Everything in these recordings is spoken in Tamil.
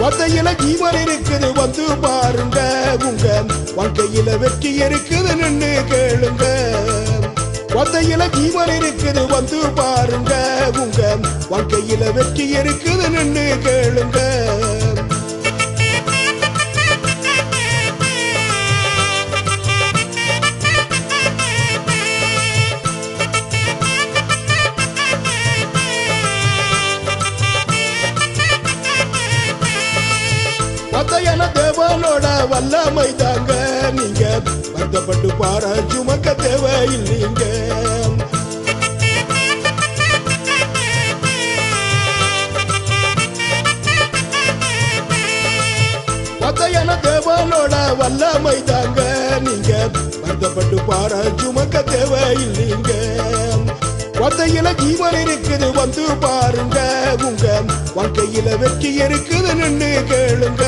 வதையில ஜீவன் இருக்குது வந்து பாருங்க உங்க வாழ்க்கையில வெற்றி இருக்குது நின்னு கேளுங்க. வாழ்க்கையில ஜீவன் இருக்குது. வந்து பாருங்க உங்க வாழ்க்கையில வெற்றி இருக்குது நின்று கேளுங்க. வதையன தேவனோட வல்லமை தாங்க. நீங்க வருத்தப்பட்டு பார சுமக்க தேவையில்லைங்க. வதையன தேவனோட வல்லமை தாங்க நீங்க. வருத்தப்பட்டு பார சுமக்க தேவையில்லைங்க வதையில ஜீவன் இருக்குது வந்து பாருங்க. உங்க வாழ்க்கையில வெற்றி இருக்குது நின்னு கேளுங்க.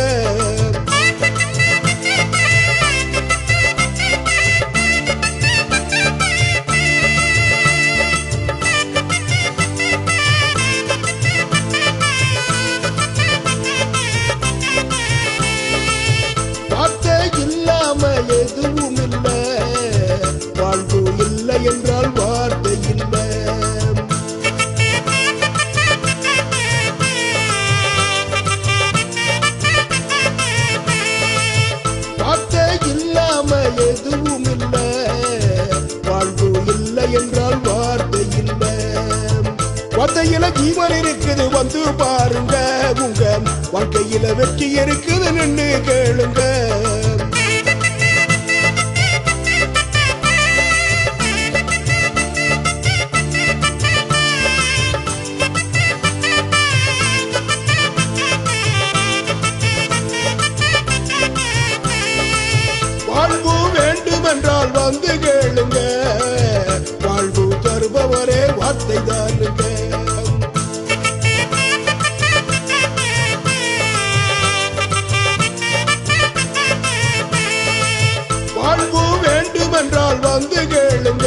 வார்த்தையில ஜீவன் இருக்குது. வந்து பாருங்க உங்க வாழ்க்கையில வெற்றி இருக்குது நின்னு கேளுங்க. வாழ்வு வேண்டுமென்றால் வந்து வந்து கேளுங்க.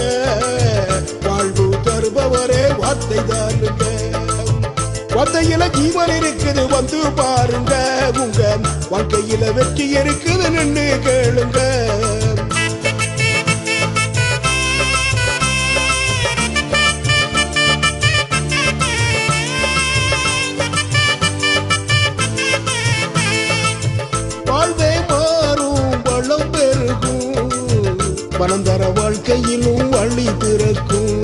வாழ்வு தருபவரே வார்த்தை தாருங்க. வார்த்தையில ஜீவன் இருக்குது வந்து பாருங்க. உங்க வாழ்க்கையில வெற்றி இருக்குது நின்னு கேளுங்க. பணம் தர வாழ்க்கையிலும் வழி பிறக்கும்.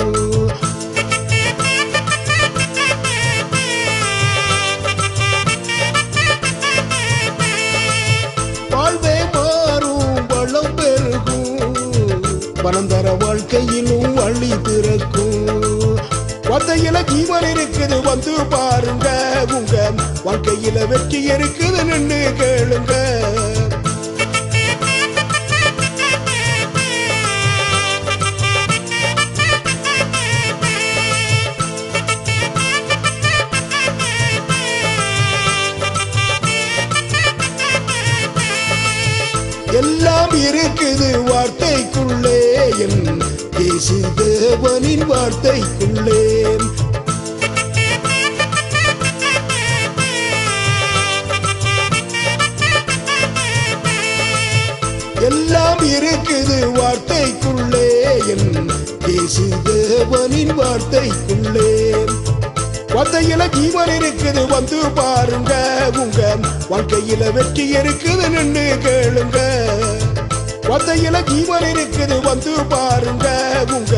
வாழ்வே மாறும் வளம் பெருகும். பணம் தர வாழ்க்கையிலும் வழி பிறக்கும். வார்த்தையில ஜீவன் இருக்குது வந்து பாருங்க உங்க வாழ்க்கையில வெற்றி இருக்குது நின்று கேளுங்க. எல்லாம் இருக்குது வார்த்தைக்குள்ளே என் இயேசு தேவனின் வார்த்தைக்குள்ளே. எல்லாம் இருக்குது வார்த்தைக்குள்ளே என் இயேசு தேவனின் வார்த்தைக்குள்ளே. வார்த்தையில ஜீவன் இருக்குது வந்து பாருங்க. வாழ்க்கையில வெற்றி இருக்குது நின்னு கேளுங்க. வார்த்தையில ஜீவன் இருக்குது வந்து பாருங்க. உங்க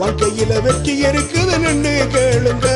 வாழ்க்கையில வெற்றி இருக்குது நின்னு கேளுங்க.